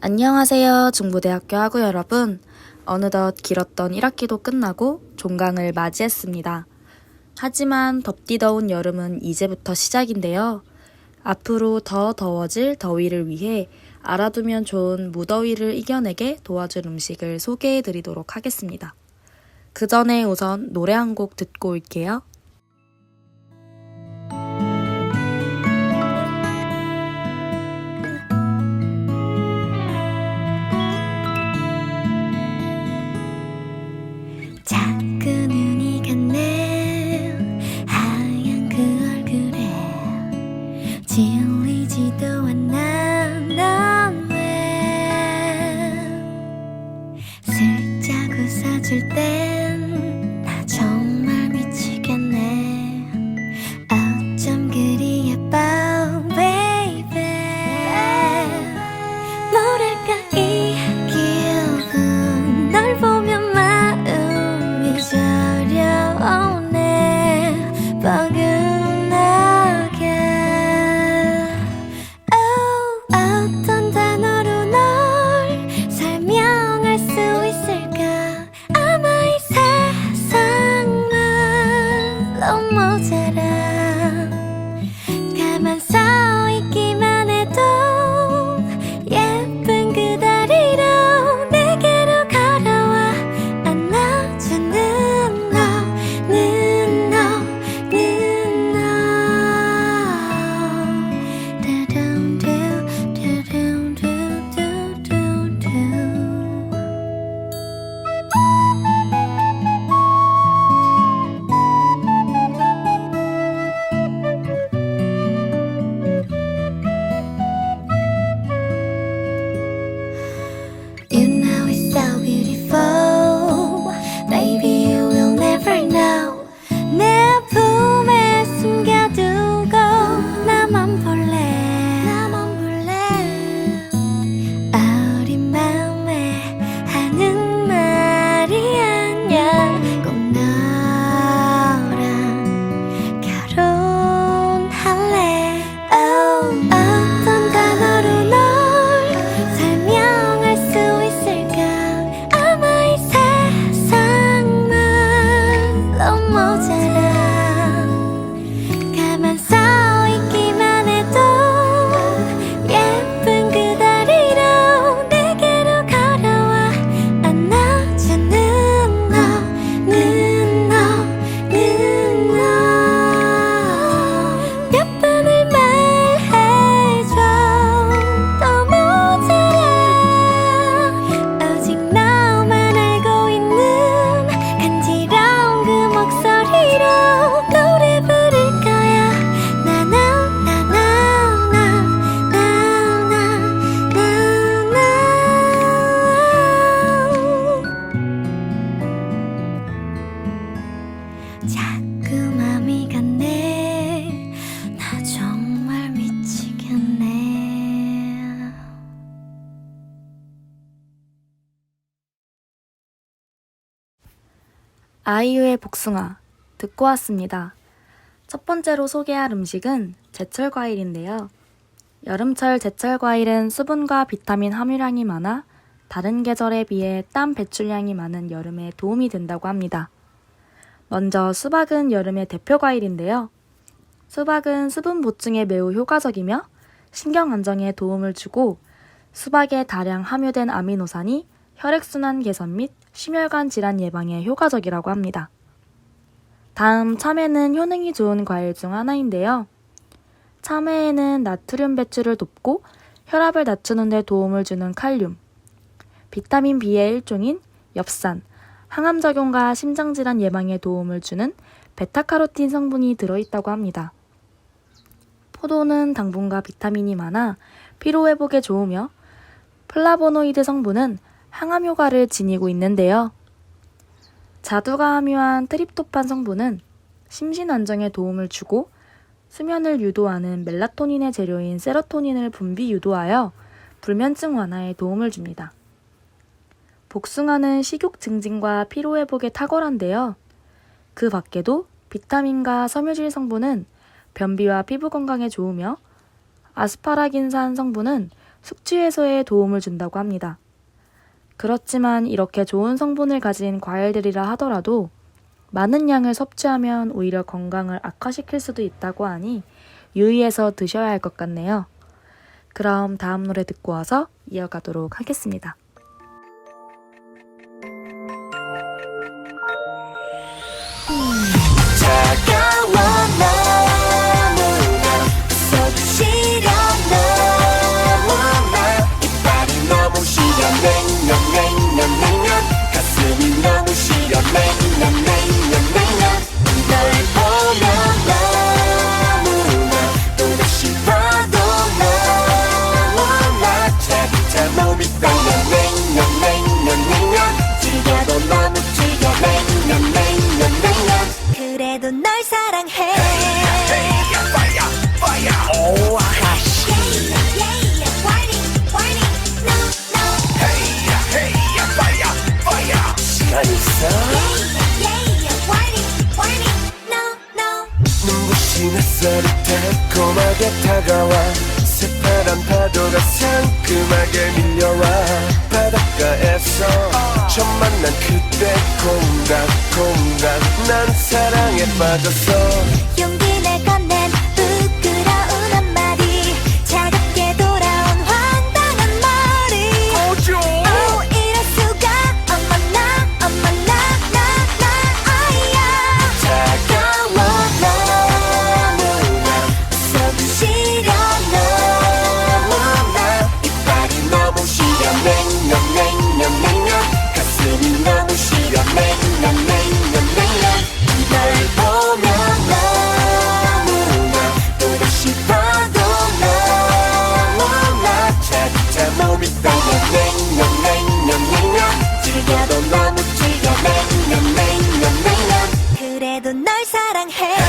안녕하세요. 중부대학교 학우 여러분. 어느덧 길었던 1학기도 끝나고 종강을 맞이했습니다. 하지만 덥디 더운 여름은 이제부터 시작인데요. 앞으로 더 더워질 더위를 위해 알아두면 좋은 무더위를 이겨내게 도와줄 음식을 소개해 드리도록 하겠습니다. 그 전에 우선 노래 한 곡 듣고 올게요. 아이유의 복숭아 듣고 왔습니다. 첫 번째로 소개할 음식은 제철 과일인데요. 여름철 제철 과일은 수분과 비타민 함유량이 많아 다른 계절에 비해 땀 배출량이 많은 여름에 도움이 된다고 합니다. 먼저 수박은 여름의 대표 과일인데요. 수박은 수분 보충에 매우 효과적이며 신경 안정에 도움을 주고 수박에 다량 함유된 아미노산이 혈액순환 개선 및 심혈관 질환 예방에 효과적이라고 합니다. 다음 참외는 효능이 좋은 과일 중 하나인데요. 참외에는 나트륨 배출을 돕고 혈압을 낮추는 데 도움을 주는 칼륨, 비타민 B의 일종인 엽산, 항암 작용과 심장 질환 예방에 도움을 주는 베타카로틴 성분이 들어 있다고 합니다. 포도는 당분과 비타민이 많아 피로 회복에 좋으며 플라보노이드 성분은 항암 효과를 지니고 있는데요. 자두가 함유한 트립토판 성분은 심신 안정에 도움을 주고 수면을 유도하는 멜라토닌의 재료인 세로토닌을 분비 유도하여 불면증 완화에 도움을 줍니다. 복숭아는 식욕 증진과 피로 회복에 탁월한데요. 그 밖에도 비타민과 섬유질 성분은 변비와 피부 건강에 좋으며 아스파라긴산 성분은 숙취 해소에 도움을 준다고 합니다. 그렇지만 이렇게 좋은 성분을 가진 과일들이라 하더라도 많은 양을 섭취하면 오히려 건강을 악화시킬 수도 있다고 하니 유의해서 드셔야 할 것 같네요. 그럼 다음 노래 듣고 와서 이어가도록 하겠습니다. 다가와. 새파란 파도가 상큼하게 밀려와. 바닷가에서 처음 만난 그때 공감 공감. 난 사랑에 빠졌어 사랑해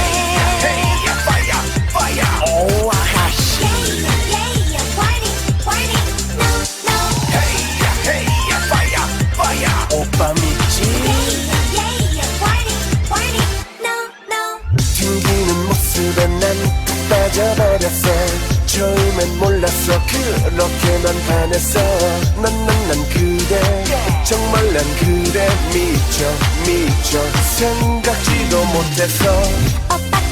おっぱ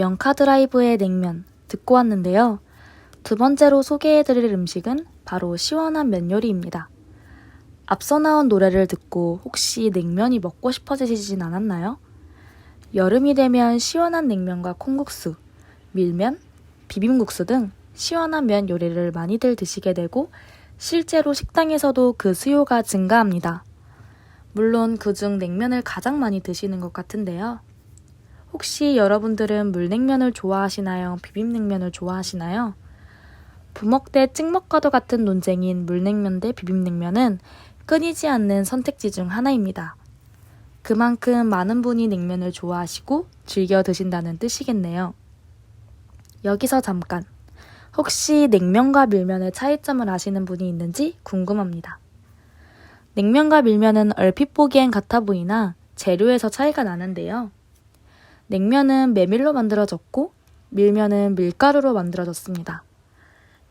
명카드라이브의 냉면 듣고 왔는데요. 두 번째로 소개해드릴 음식은 바로 시원한 면 요리입니다. 앞서 나온 노래를 듣고 혹시 냉면이 먹고 싶어지진 않았나요? 여름이 되면 시원한 냉면과 콩국수, 밀면, 비빔국수 등 시원한 면 요리를 많이들 드시게 되고 실제로 식당에서도 그 수요가 증가합니다. 물론 그중 냉면을 가장 많이 드시는 것 같은데요. 혹시 여러분들은 물냉면을 좋아하시나요? 비빔냉면을 좋아하시나요? 부먹 대 찍먹과도 같은 논쟁인 물냉면 대 비빔냉면은 끊이지 않는 선택지 중 하나입니다. 그만큼 많은 분이 냉면을 좋아하시고 즐겨 드신다는 뜻이겠네요. 여기서 잠깐. 혹시 냉면과 밀면의 차이점을 아시는 분이 있는지 궁금합니다. 냉면과 밀면은 얼핏 보기엔 같아 보이나 재료에서 차이가 나는데요. 냉면은 메밀로 만들어졌고 밀면은 밀가루로 만들어졌습니다.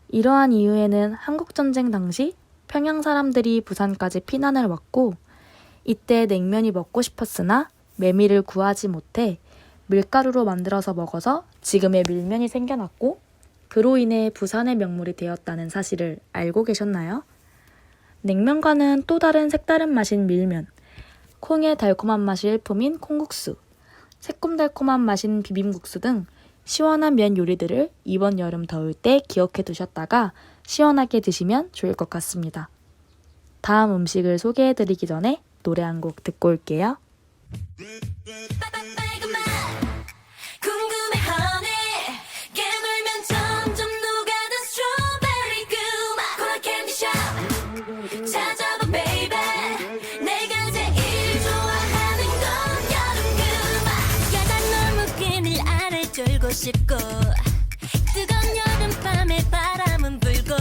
이러한 이유에는 한국전쟁 당시 평양 사람들이 부산까지 피난을 왔고 이때 냉면이 먹고 싶었으나 메밀을 구하지 못해 밀가루로 만들어서 먹어서 지금의 밀면이 생겨났고 그로 인해 부산의 명물이 되었다는 사실을 알고 계셨나요? 냉면과는 또 다른 색다른 맛인 밀면, 콩의 달콤한 맛이 일품인 콩국수, 새콤달콤한 맛인 비빔국수 등 시원한 면 요리들을 이번 여름 더울 때 기억해 두셨다가 시원하게 드시면 좋을 것 같습니다. 다음 음식을 소개해 드리기 전에 노래 한 곡 듣고 올게요. 졸고 싶고 뜨거운 여름밤에 바람은 불고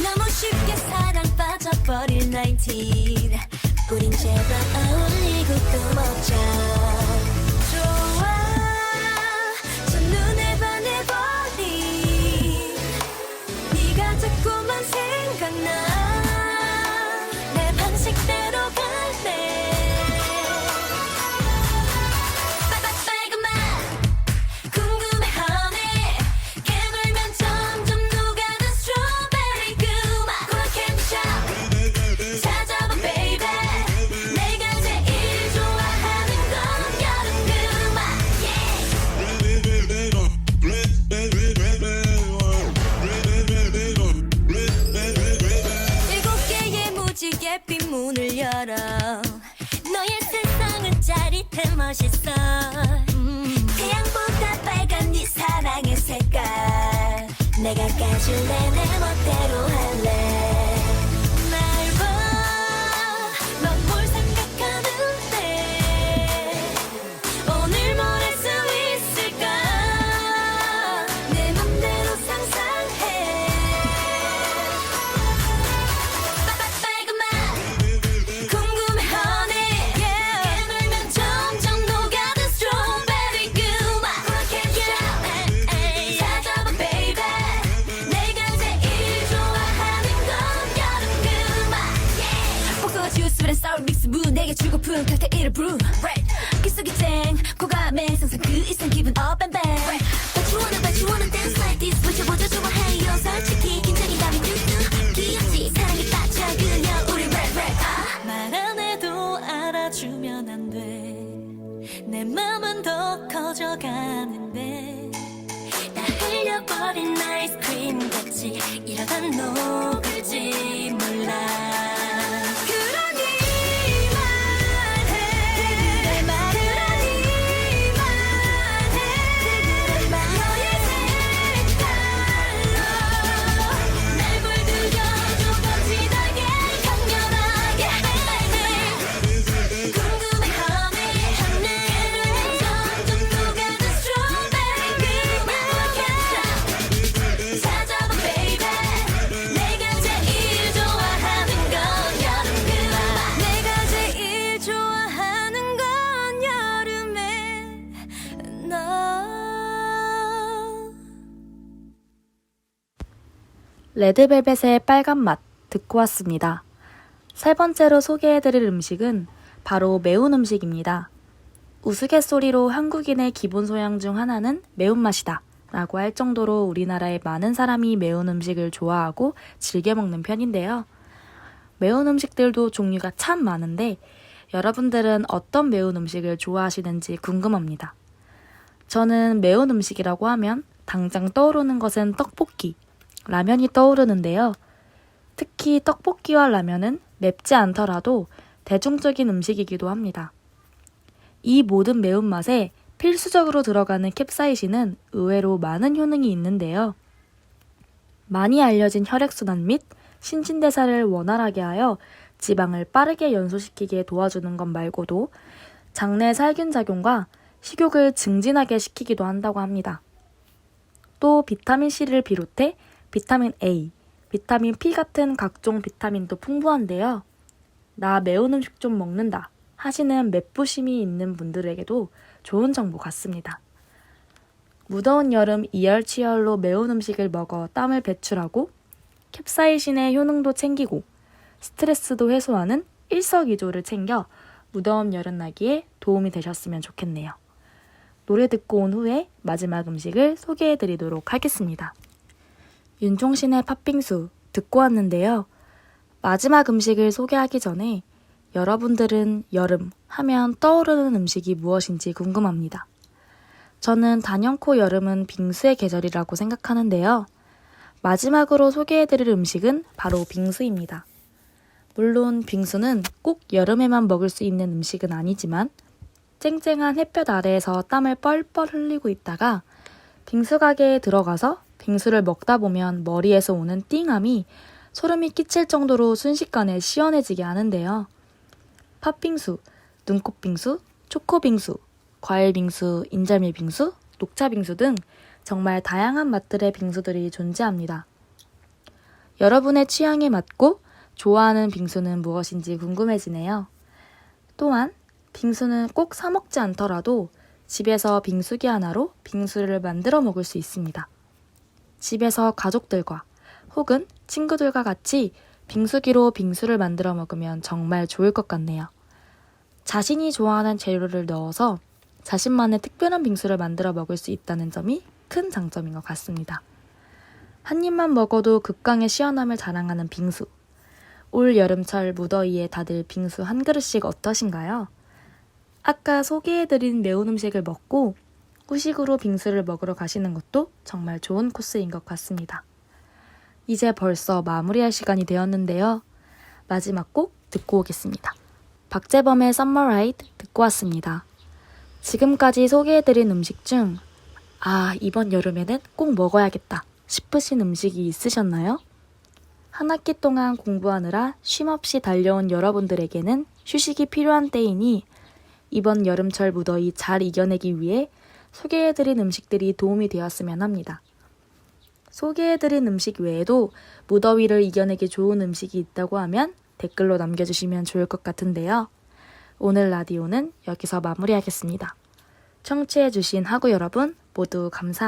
너무 쉽게 사랑 빠져버릴 19 우린 제발 어울리고 또 먹자 까줄래 내 멋대로 할래 무 내게 주고픈 칵테일을 brew 기속이 쨍 고감에 상상 그 이상 기분 up and back. But you wanna but you wanna dance like this. 외쳐보자 좋아해요 솔직히. 긴장이 나면 뉴스 귀엽지 사랑에 빠져 그냥 우리 rap 아. 말안 해도 알아주면 안 돼. 내 맘은 더 커져가는데. 다 흘려버린 아이스크림 같이 이러다 녹 레드벨벳의 빨간 맛 듣고 왔습니다. 세 번째로 소개해드릴 음식은 바로 매운 음식입니다. 우스갯소리로 한국인의 기본 소양 중 하나는 매운맛이다 라고 할 정도로 우리나라의 많은 사람이 매운 음식을 좋아하고 즐겨 먹는 편인데요. 매운 음식들도 종류가 참 많은데 여러분들은 어떤 매운 음식을 좋아하시는지 궁금합니다. 저는 매운 음식이라고 하면 당장 떠오르는 것은 떡볶이, 라면이 떠오르는데요. 특히 떡볶이와 라면은 맵지 않더라도 대중적인 음식이기도 합니다. 이 모든 매운맛에 필수적으로 들어가는 캡사이신은 의외로 많은 효능이 있는데요. 많이 알려진 혈액순환 및 신진대사를 원활하게 하여 지방을 빠르게 연소시키게 도와주는 것 말고도 장내 살균 작용과 식욕을 증진하게 시키기도 한다고 합니다. 또 비타민 C를 비롯해 비타민 A, 비타민 P 같은 각종 비타민도 풍부한데요. 나 매운 음식 좀 먹는다 하시는 맵부심이 있는 분들에게도 좋은 정보 같습니다. 무더운 여름 이열치열로 매운 음식을 먹어 땀을 배출하고 캡사이신의 효능도 챙기고 스트레스도 해소하는 일석이조를 챙겨 무더운 여름 나기에 도움이 되셨으면 좋겠네요. 노래 듣고 온 후에 마지막 음식을 소개해 드리도록 하겠습니다. 윤종신의 팥빙수 듣고 왔는데요. 마지막 음식을 소개하기 전에 여러분들은 여름 하면 떠오르는 음식이 무엇인지 궁금합니다. 저는 단연코 여름은 빙수의 계절이라고 생각하는데요. 마지막으로 소개해드릴 음식은 바로 빙수입니다. 물론 빙수는 꼭 여름에만 먹을 수 있는 음식은 아니지만 쨍쨍한 햇볕 아래에서 땀을 뻘뻘 흘리고 있다가 빙수 가게에 들어가서 빙수를 먹다 보면 머리에서 오는 띵함이 소름이 끼칠 정도로 순식간에 시원해지게 하는데요. 팥빙수, 눈꽃빙수, 초코빙수, 과일빙수, 인절미빙수, 녹차빙수 등 정말 다양한 맛들의 빙수들이 존재합니다. 여러분의 취향에 맞고 좋아하는 빙수는 무엇인지 궁금해지네요. 또한 빙수는 꼭 사 먹지 않더라도 집에서 빙수기 하나로 빙수를 만들어 먹을 수 있습니다. 집에서 가족들과 혹은 친구들과 같이 빙수기로 빙수를 만들어 먹으면 정말 좋을 것 같네요. 자신이 좋아하는 재료를 넣어서 자신만의 특별한 빙수를 만들어 먹을 수 있다는 점이 큰 장점인 것 같습니다. 한 입만 먹어도 극강의 시원함을 자랑하는 빙수. 올 여름철 무더위에 다들 빙수 한 그릇씩 어떠신가요? 아까 소개해드린 매운 음식을 먹고 후식으로 빙수를 먹으러 가시는 것도 정말 좋은 코스인 것 같습니다. 이제 벌써 마무리할 시간이 되었는데요. 마지막 곡 듣고 오겠습니다. 박재범의 Summer Ride 듣고 왔습니다. 지금까지 소개해드린 음식 중, 아, 이번 여름에는 꼭 먹어야겠다 싶으신 음식이 있으셨나요? 한 학기 동안 공부하느라 쉼없이 달려온 여러분들에게는 휴식이 필요한 때이니 이번 여름철 무더위 잘 이겨내기 위해 소개해드린 음식들이 도움이 되었으면 합니다. 소개해드린 음식 외에도 무더위를 이겨내기 좋은 음식이 있다고 하면 댓글로 남겨주시면 좋을 것 같은데요. 오늘 라디오는 여기서 마무리하겠습니다. 청취해주신 하구 여러분 모두 감사합니다.